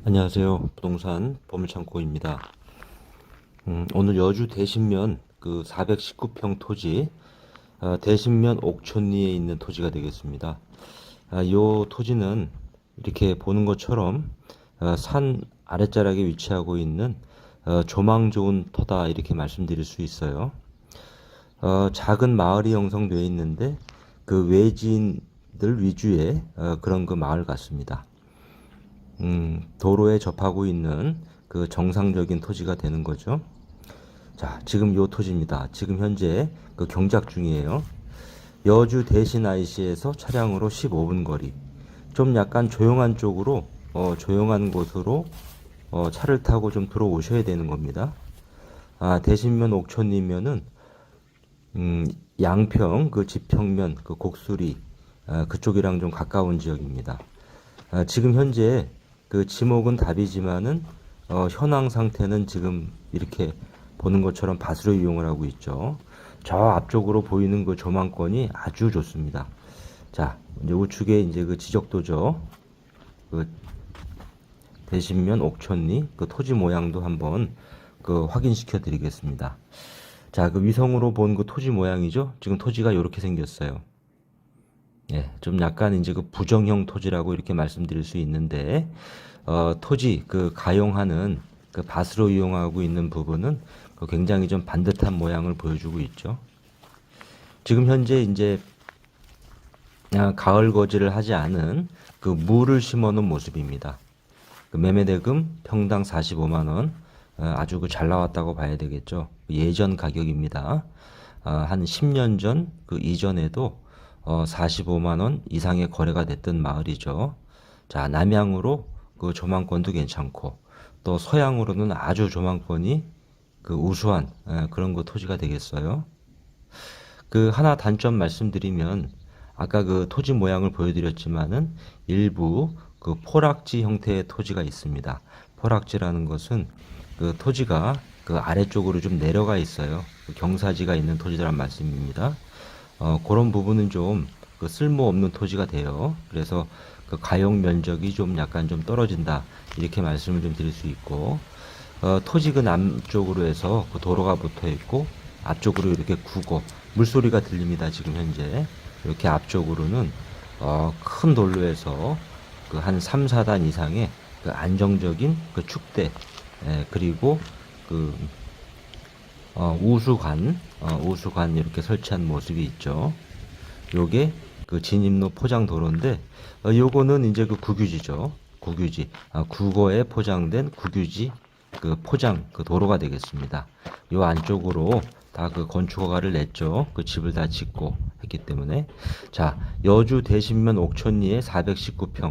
안녕하세요. 부동산 보물창고입니다. 음, 오늘 여주 대신면 그 419평 토지, 어, 대신면 옥천리에 있는 토지가 되겠습니다. 아, 요 토지는 이렇게 보는 것처럼 어, 산 아랫자락에 위치하고 있는 어, 조망 좋은 터다 이렇게 말씀드릴 수 있어요. 어, 작은 마을이 형성되어 있는데 그 외지인들 위주의 어, 그런 그 마을 같습니다. 음, 도로에 접하고 있는 그 정상적인 토지가 되는 거죠. 자, 지금 요 토지입니다. 지금 현재 그 경작 중이에요. 여주 대신 IC에서 차량으로 15분 거리. 좀 약간 조용한 쪽으로, 어, 조용한 곳으로, 어, 차를 타고 좀 들어오셔야 되는 겁니다. 아, 대신면 옥천이면은, 음, 양평, 그 지평면, 그 곡수리, 아, 그쪽이랑 좀 가까운 지역입니다. 아, 지금 현재 그 지목은 답이지만은 어, 현황 상태는 지금 이렇게 보는 것처럼 밭으로 이용을 하고 있죠. 저 앞쪽으로 보이는 그 조망권이 아주 좋습니다. 자, 이제 우측에 이제 그 지적도죠. 그 대신면 옥천리 그 토지 모양도 한번 그 확인시켜 드리겠습니다. 자, 그 위성으로 본 그 토지 모양이죠. 지금 토지가 이렇게 생겼어요. 예, 좀 약간 이제 그 부정형 토지라고 이렇게 말씀드릴 수 있는데, 어, 토지 그 가용하는 그 밭으로 이용하고 있는 부분은 그 굉장히 좀 반듯한 모양을 보여주고 있죠. 지금 현재 이제 아, 가을 거지를 하지 않은 그 무를 심어놓은 모습입니다. 그 매매 대금 평당 45만 원, 어, 아주 그 잘 나왔다고 봐야 되겠죠. 예전 가격입니다. 어, 한 10년 전 그 이전에도 어, 45만 원 이상의 거래가 됐던 마을이죠. 자, 남향으로 그 조망권도 괜찮고 또 서향으로는 아주 조망권이 그 우수한 에, 그런 그 토지가 되겠어요. 그 하나 단점 말씀드리면 아까 그 토지 모양을 보여드렸지만은 일부 그 포락지 형태의 토지가 있습니다. 포락지라는 것은 그 토지가 그 아래쪽으로 좀 내려가 있어요. 그 경사지가 있는 토지란 말씀입니다. 어, 그런 부분은 좀 그 쓸모없는 토지가 돼요. 그래서 그 가용 면적이 좀 약간 좀 떨어진다. 이렇게 말씀을 좀 드릴 수 있고, 어, 토지 그 남쪽으로 해서 그 도로가 붙어 있고, 앞쪽으로 이렇게 구고, 물소리가 들립니다. 지금 현재. 이렇게 앞쪽으로는, 어, 큰 돌로 해서 그 한 3, 4단 이상의 그 안정적인 그 축대, 예, 그리고 그 어, 우수관, 어, 우수관 이렇게 설치한 모습이 있죠. 요게 그 진입로 포장 도로인데, 어, 요거는 이제 그 국유지죠. 국유지. 아, 국어에 포장된 국유지 그 포장 그 도로가 되겠습니다. 요 안쪽으로 다 그 건축허가를 냈죠. 그 집을 다 짓고 했기 때문에. 자, 여주 대신면 옥천리에 419평.